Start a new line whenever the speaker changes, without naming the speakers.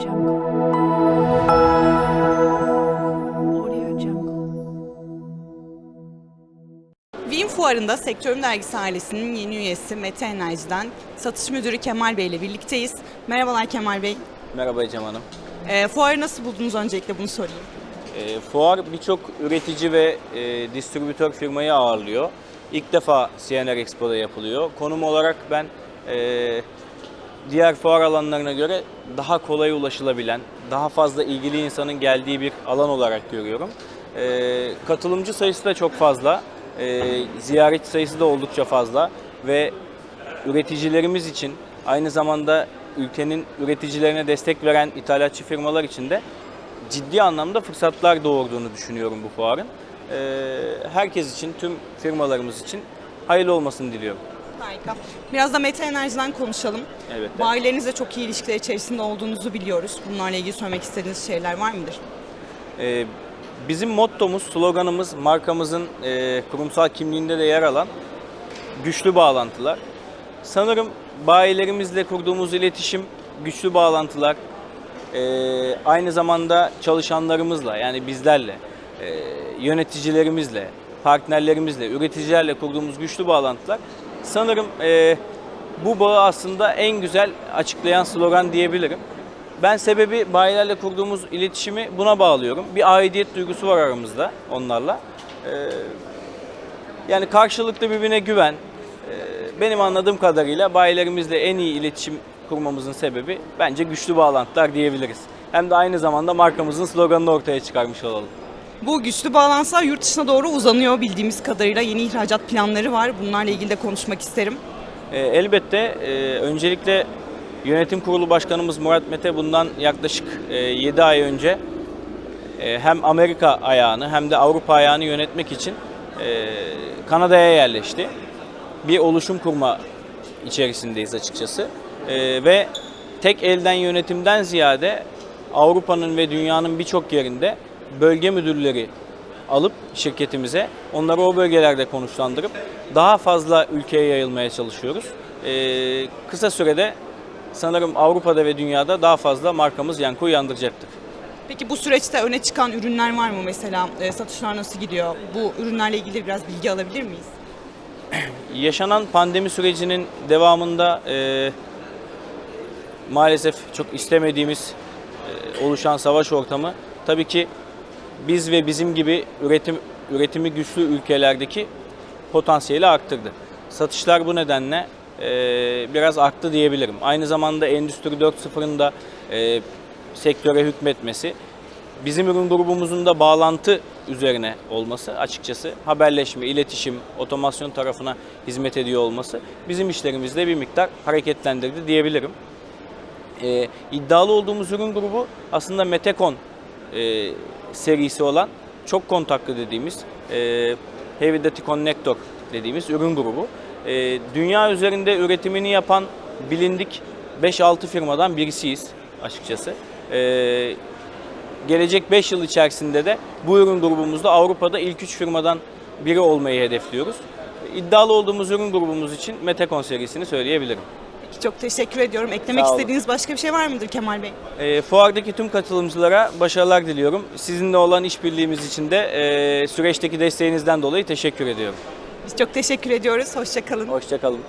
Jungle. Audio Jungle.
Win Fuarı'nda Sektörüm Dergisi ailesinin yeni üyesi Mete Enerji'den satış müdürü Kemal Bey ile birlikteyiz. Merhabalar Kemal Bey.
Merhaba Ecem Hanım.
E, fuarı nasıl buldunuz öncelikle bunu sorayım.
E, fuar birçok üretici ve e, distribütör firmayı ağırlıyor. İlk defa CNR Expo'da yapılıyor. Konum olarak ben e, diğer fuar alanlarına göre daha kolay ulaşılabilen, daha fazla ilgili insanın geldiği bir alan olarak görüyorum. E, katılımcı sayısı da çok fazla, e, ziyaretçi sayısı da oldukça fazla ve üreticilerimiz için aynı zamanda ülkenin üreticilerine destek veren ithalatçı firmalar için de ciddi anlamda fırsatlar doğurduğunu düşünüyorum bu fuarın. Ee, herkes için, tüm firmalarımız için hayırlı olmasını diliyorum.
Harika. Biraz da Mete Enerji'den konuşalım.
Evet.
Bayilerinizle çok iyi ilişkiler içerisinde olduğunuzu biliyoruz. Bunlarla ilgili söylemek istediğiniz şeyler var mıdır?
Ee, bizim mottomuz, sloganımız, markamızın e, kurumsal kimliğinde de yer alan güçlü bağlantılar. Sanırım bayilerimizle kurduğumuz iletişim, güçlü bağlantılar, e, aynı zamanda çalışanlarımızla yani bizlerle, e, yöneticilerimizle, partnerlerimizle, üreticilerle kurduğumuz güçlü bağlantılar sanırım e, bu bağı aslında en güzel açıklayan slogan diyebilirim. Ben sebebi bayilerle kurduğumuz iletişimi buna bağlıyorum. Bir aidiyet duygusu var aramızda onlarla. Ee, yani karşılıklı birbirine güven. Ee, benim anladığım kadarıyla bayilerimizle en iyi iletişim kurmamızın sebebi bence güçlü bağlantılar diyebiliriz. Hem de aynı zamanda markamızın sloganını ortaya çıkarmış olalım.
Bu güçlü bağlantılar yurt dışına doğru uzanıyor bildiğimiz kadarıyla. Yeni ihracat planları var. Bunlarla ilgili de konuşmak isterim.
E, elbette e, öncelikle yönetim kurulu başkanımız Murat Mete bundan yaklaşık e, 7 ay önce e, hem Amerika ayağını hem de Avrupa ayağını yönetmek için e, Kanada'ya yerleşti. Bir oluşum kurma içerisindeyiz açıkçası. E, ve tek elden yönetimden ziyade Avrupa'nın ve dünyanın birçok yerinde bölge müdürleri alıp şirketimize onları o bölgelerde konuşlandırıp daha fazla ülkeye yayılmaya çalışıyoruz. Ee, kısa sürede sanırım Avrupa'da ve dünyada daha fazla markamız yankı uyandıracaktır.
Peki bu süreçte öne çıkan ürünler var mı mesela? E, satışlar nasıl gidiyor? Bu ürünlerle ilgili biraz bilgi alabilir miyiz?
Yaşanan pandemi sürecinin devamında e, maalesef çok istemediğimiz e, oluşan savaş ortamı tabii ki biz ve bizim gibi üretim üretimi güçlü ülkelerdeki potansiyeli arttırdı. Satışlar bu nedenle e, biraz arttı diyebilirim. Aynı zamanda Endüstri 4.0'ın da e, sektöre hükmetmesi, bizim ürün grubumuzun da bağlantı üzerine olması açıkçası haberleşme, iletişim, otomasyon tarafına hizmet ediyor olması bizim işlerimizde bir miktar hareketlendirdi diyebilirim. Ee, iddialı olduğumuz ürün grubu aslında Metekon e, serisi olan çok kontaklı dediğimiz e, Heavy Duty Connector dediğimiz ürün grubu. E, dünya üzerinde üretimini yapan bilindik 5-6 firmadan birisiyiz açıkçası. E, gelecek 5 yıl içerisinde de bu ürün grubumuzda Avrupa'da ilk 3 firmadan biri olmayı hedefliyoruz. İddialı olduğumuz ürün grubumuz için Metekon serisini söyleyebilirim.
Çok teşekkür ediyorum. Eklemek
Sağ olun.
istediğiniz başka bir şey var mıdır Kemal Bey?
E, fuardaki tüm katılımcılara başarılar diliyorum. Sizinle olan işbirliğimiz için de e, süreçteki desteğinizden dolayı teşekkür ediyorum.
Biz çok teşekkür ediyoruz. Hoşçakalın.
Hoşçakalın.